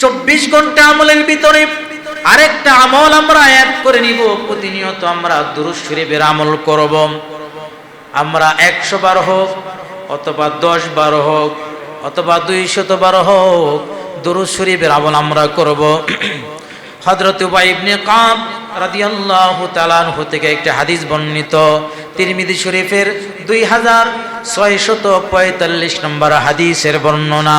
চব্বিশ ঘণ্টা আমলের ভিতরে আরেকটা আমল আমরা অ্যাড করে নিব, প্রতিনিয়ত আমরা দুরুজ শরীফের আমল করব। আমরা একশো বার হোক, অথবা দশ বার হোক, অথবা দুইশত বার হোক দুরুজ শরীফের আমল আমরা করব। হজরত ইবনে কাব রাদিয়াল্লাহু তাআলাহু থেকে একটা হাদিস বর্ণিত। তিরমিজি শরীফের দুই হাজার ছয়শত পঁয়তাল্লিশ নম্বর হাদিসের বর্ণনা।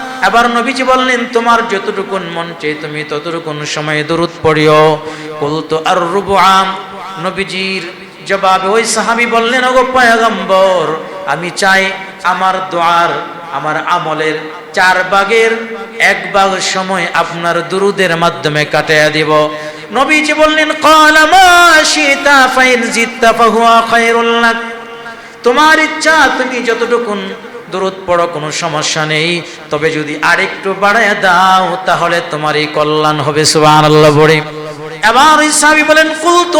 আবার নবীজি বললেন, তোমার যতটুকুন মন চেয়ে তুমি ততটুকুন সময়ে দূরত পড়িও। বলতো আর রুবু আম নবীজির জবাবে ওই সাহাবি বললেন, ওগো পয়গম্বর, আমি চাই আমার দোয়ার, আমার আমলের চার বাগের এক বাগ সময় আপনার দুরুদের মাধ্যমে কাটাইয়া দিব। নবীজি বললেন তোমার ইচ্ছা, তুমি যতটুকুন দূরত পড়ো, কোনো সমস্যা নেই। তবে যদি আরেকটু বাড়ায় দাও, তাহলে তোমার এই কল্যাণ হবে সুবান আল্লাহ বলে এবার ইসাবি বলেন কুল তো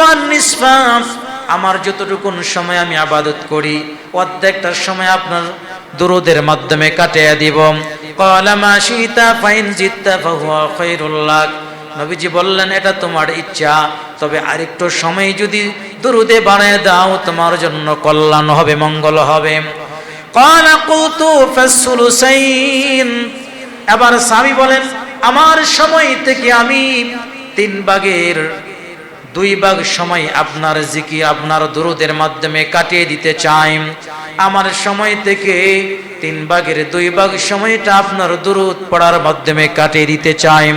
আমার যতটুকু সময় আমি আবাদত করি প্রত্যেকটা সময় আপনার দূরদের মাধ্যমে কাটিয়ে দিব। কলামা সীতা ফাইন জিতা ফাহুয়া খৈরুল্লাহ নবীজি বললেন, এটা তোমার ইচ্ছা। তবে আরেকটু সময় যদি দুরুদে বাড়ায় দাও, তোমার জন্য কল্যাণ হবে, মঙ্গল হবে। এবার স্বামী বলেন, আমার সময় থেকে আমি তিন ভাগের দুই ভাগ সময় আপনার জিকি আপনার দুরুদের মাধ্যমে কাটিয়ে দিতে চাই। আমার সময় থেকে তিন ভাগের দুই ভাগ সময়টা আপনার দুরুদ পড়ার মাধ্যমে কাটিয়ে দিতে চাই।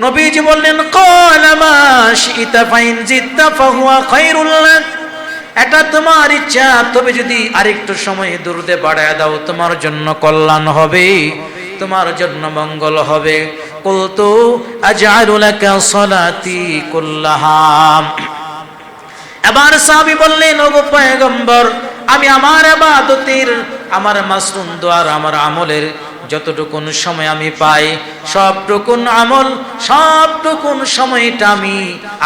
নবীজি বললেন ক্বালা মা শি'তা ফাইন জিত্তা ফাহুয়া খায়রুল লাক। এটা তোমার ইচ্ছা, তবে যদি আরেকটু সময় দূরতে বাড়ায় দাও, তোমার জন্য কল্যাণ হবে, তোমার জন্য মঙ্গল হবে। কুলতু সালাতি এবার সাহাবী বললেন, ওগো পয়গম্বর, আমি আমার ইবাদতের, আমার মাসরুম দোয়ার, আমার আমলের যতটুকুন সময় আমি পাই, সবটুকুন আমল, সবটুকুন সময়টা আমি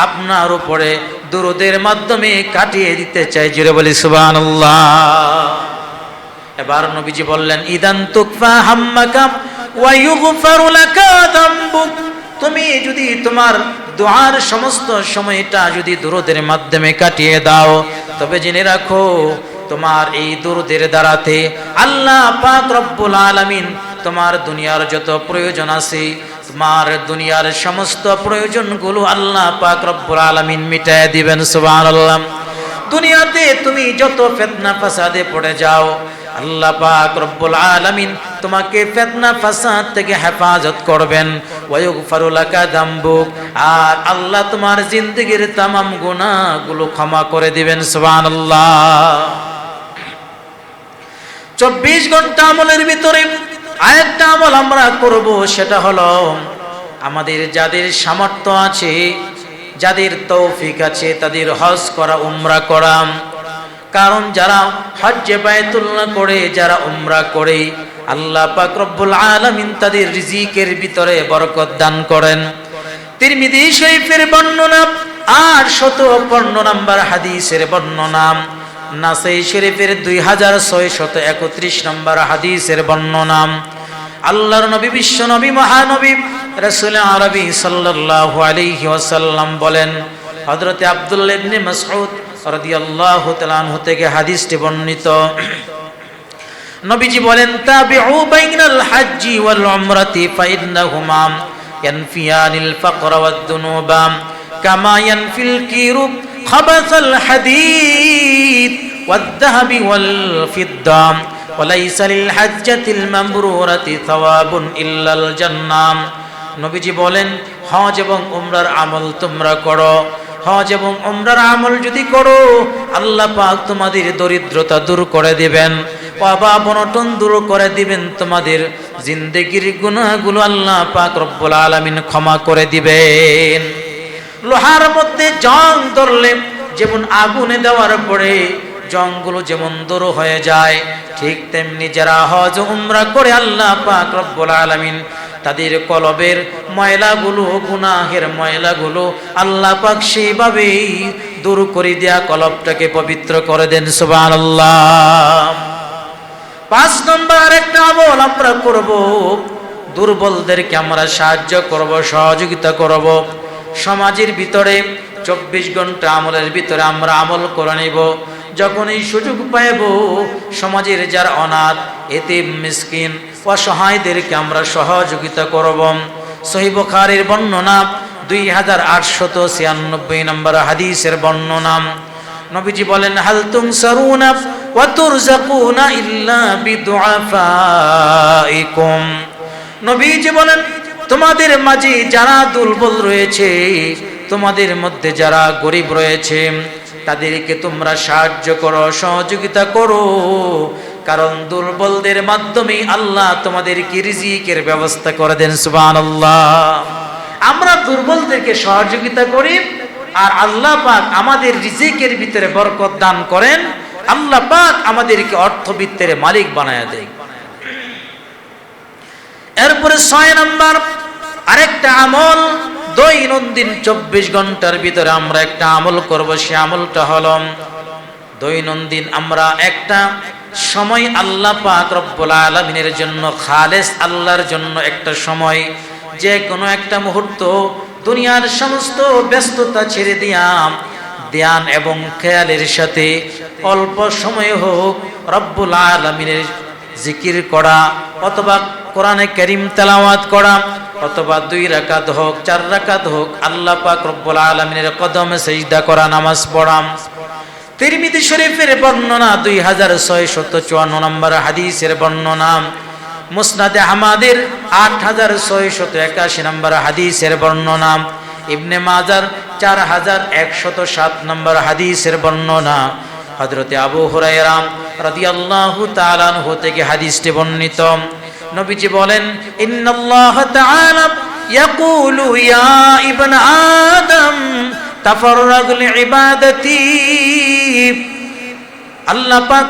আপনার উপরে দুরুদের মাধ্যমে কাটিয়ে দিতে চাই। জুড়ে বলি সুবান এবার নবীজি বললেন, ইদান তুকফা হাম্মাকা ওয়া ইউগফারু লাকা যামবুক তুমি যদি তোমার দোয়ার সমস্ত সময়টা যদি দুরুদের মাধ্যমে কাটিয়ে দাও, তবে জেনে রাখো, তোমার এই দুরুদের দ্বারাতে আল্লাহ পাক রব্বুল আলামিন তোমার দুনিয়ার যত প্রয়োজন আছে, তোমার দুনিয়ার সমস্ত প্রয়োজনগুলো আল্লাহ পাক রব্বুল আলামিন মিটায় দিবেন, সুবহানাল্লাহ। দুনিয়াতে তুমি যত ফেতনা ফাসাদে পড়ে যাও, আল্লাহ পাক রব্বুল আলামিন তোমাকে ফেতনা ফাসাদ থেকে হেফাজত করবেন। ওয়ায়ুগফারু লাকা যামবুক আর আল্লাহ তোমার জিন্দেগীর তামাম গুনাহগুলো ক্ষমা করে দিবেন, সুবহানাল্লাহ। চব্বিশ ঘণ্টা আমলের ভিতরে আরেকটা আমল আমরা করব, সেটা হলো আমাদের যাদের সামর্থ্য আছে, যাদের তৌফিক আছে, তাদের হজ করা, উমরা করা। কারণ যারা হজ্জে বায়তুল্লাহ করে, যারা উমরা করে, আল্লাহ পাক রব্বুল আলামিন তাদের রিজিকের ভিতরে বরকত দান করেন। তিরমিজি শরীফের বর্ণনা আর শত পণ্য নাম্বার হাদিসের বর্ণনা। নাসাই শরীফের দুই হাজার ছয় শত একত্রিশ নম্বর হাদিসের বর্ণনা। আল্লাহর নবী, বিশ্ব নবী, মহানবী রসুল আরবি সাল্লাল্লাহু আলাইহি ওয়াসাল্লাম বলেন, হযরতে আব্দুল্লাহ ইবনে মাসউদ রাদিয়াল্লাহু তাআলা থেকে হাদিসটি বর্ণিত। নবীজি বলেন, তাবিউ বাইনাল হাজ্জি ওয়াল উমরাতি ফাইন্নাহুমা ইয়ানফিয়ানিল ফাকরা ওয়াদ দুনুবা কামা ইয়ানফিল কিরু খাবাসাল হাদিদ। والذهب والفضة وليس للحجة المبرورة ثواب إلا الجنة নবীজি বলেন হজ এবং উমরার আমল তোমরা করো হজ এবং উমরার আমল যদি করো আল্লাহ পাক তোমাদের দরিদ্রতা দূর করে দিবেন বাবা বনটন দূর করে দিবেন তোমাদের জিন্দেগির গুনাহগুলো আল্লাহ পাক রব্বুল আলামিন ক্ষমা করে দিবেন লোহার মধ্যে জং ধরলে যেমন আগুনে দেওয়ার পরে জংগুলো যেমন দূর হয়ে যায়, ঠিক তেমনি যারা হজ উমরা করে আল্লাহ পাক রব্বুল আলামিন তাদের কলবের ময়লাগুলো, গুনাহের ময়লাগুলো আল্লাহ পাক সেইভাবেই দূর করে দেয়া কলবটাকে পবিত্র করে দেন, সুবহানাল্লাহ। পাঁচ নম্বর আরেকটা আমল আমরা করব, দুর্বলদেরকে আমরা সাহায্য করব, সহযোগিতা করব। সমাজের ভিতরে চব্বিশ ঘণ্টা আমলের ভিতরে আমরা আমল করে নিব। যখন এই সুযোগ পাইব, সমাজের যার অনাথ এতে মিসকিন অসহায়দেরকে আমরা সহযোগিতা করব। সহিবখারের বর্ণনা দুই হাজার আটশত ছিয়ানব্বই নম্বর হাদিসের বর্ণনা। নবীজি বলেন, হাল তুম নবীজি বলেন, তোমাদের মাঝে যারা দুর্বল রয়েছে, তোমাদের মধ্যে যারা গরিব রয়েছে তাদেরকে তোমরা সাহায্য করো, সহযোগিতা করো। কারণ দুর্বলদের মাধ্যমে আল্লাহ তোমাদেরকে রিজিকের ব্যবস্থা করে দেন, সুবহানাল্লাহ। আমরা দুর্বলদেরকে সহযোগিতা করি আর আল্লাহ পাক আমাদের রিজিকের ভিতরে বরকত দান করেন। আল্লাহ পাক আমাদেরকে অর্থবিত্তের মালিক বানায় দেয় এরপরে ছয় নম্বর, আরেকটা আমল দৈনন্দিন চব্বিশ ঘণ্টার ভিতরে আমরা একটা আমল করব, সে আমলটা হল দৈনন্দিন আমরা একটা সময় আল্লাহ পাক রব্বুল আলমিনের জন্য, খালেস আল্লাহর জন্য একটা সময় যে কোনো একটা মুহূর্ত দুনিয়ার সমস্ত ব্যস্ততা ছেড়ে দিয়াম, ধ্যান এবং খেয়ালের সাথে অল্প সময় হোক রব্বুল আলমিনের জিকির করা, অথবা কোরআনে করিম তেলাওয়াত করা অথবা দুই রাকাত হোক, চার রাকাত হোক, আল্লাহ পাক রব্বুল আলমিনের কদমে সেজদা করা নামাজ পড়াম। তিরমিদি শরীফের বর্ণনা দুই হাজার ছয় শত চুয়ান্ন নম্বর হাদিসের বর্ণনা। মুসনাদে হামাদের আট হাজার ছয় শত একাশি নম্বর হাদিসের বর্ণনা। ইবনে মাজার চার হাজার একশত সাত নম্বর হাদিসের বর্ণনা। হজরতে আবু হুরাইরাম রাদিয়াল্লাহু তাআলা থেকে হাদিসটি বর্ণিত। নবীজি বলেন ইয়াকুলু ইয়া আদম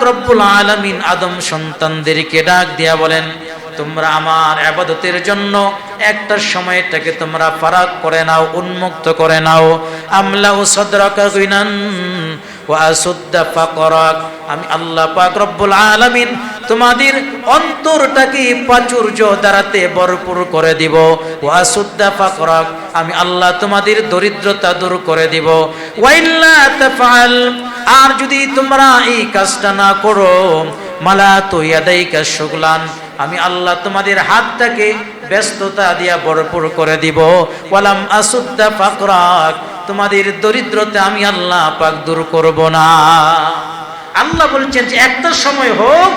রব্বুল আলামিন আদম সন্তানদেরকে ডাক দিয়া বলেন তোমরা আমার আবাদতের জন্য একটা সময়টাকে তোমরা ফারাক করে নাও, উন্মুক্ত করে নাও। সদরাকা গিনান ওয়া আসুদ্দা ফাকরাক। আমি আল্লাহ পাক রব্বুল আলামিন তোমাদের অন্তরটাকে প্রাচুর্য দ্বারাতে ভরপুর করে দিব। ওয়া আসুদ্দা ফাকরাক। আমি আল্লাহ তোমাদের দরিদ্রতা দূর করে দিব। ওয়াইল্লা তাফআল। আর যদি তোমরা এই কাজটা না করো মালা তো ইয়াদাইকা শুগলান আমি আল্লাহ তোমাদের হাতটাকে ব্যস্ততা দিয়া ভরপুর করে দিব। ওয়ালাম আসুদ্দা ফাকরাক, তোমাদের দরিদ্রতা আমি আল্লাহ পাক দূর করব না। আল্লাহ বলছেন যে, একটা সময় হোক,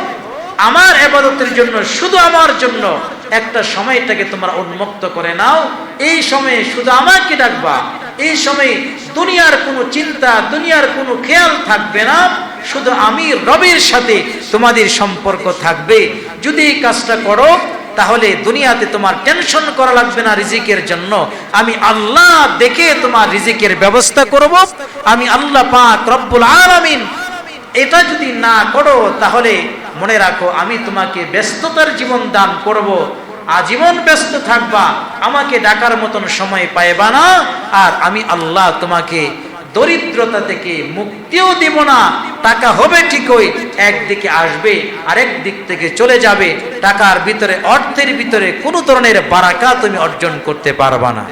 আমার এবাদতের জন্য, শুধু আমার জন্য, একটা সময়টাকে তোমরা উন্মুক্ত করে নাও। এই সময়ে শুধু আমাকে ডাকবা। এই সময়ে দুনিয়ার কোনো চিন্তা, দুনিয়ার কোনো খেয়াল থাকবে না। শুধু আমি রবের সাথে তোমাদের সম্পর্ক থাকবে। যদি এই কাজটা করো, তাহলে দুনিয়াতে তোমার টেনশন করা লাগবে না রিজিকের জন্য। আমি আল্লাহ দেখে তোমার রিজিকের ব্যবস্থা করব। আমি আল্লাহ পাক রব্বুল আলামিন এটা যদি না করো, তাহলে মনে রাখো, আমি তোমাকে ব্যস্ততার জীবন দান করব। আজীবন ব্যস্ত থাকবা, আমাকে ডাকার মতন সময় পাইবা না। আর আমি আল্লাহ তোমাকে দরিদ্রতা থেকে মুক্তিও দিব না। টাকা হবে ঠিকই, একদিকে আসবে, আরেক দিক থেকে চলে যাবে। টাকার ভিতরে, অর্থের ভিতরে কোনো ধরনের বারাকা তুমি অর্জন করতে পারবা না।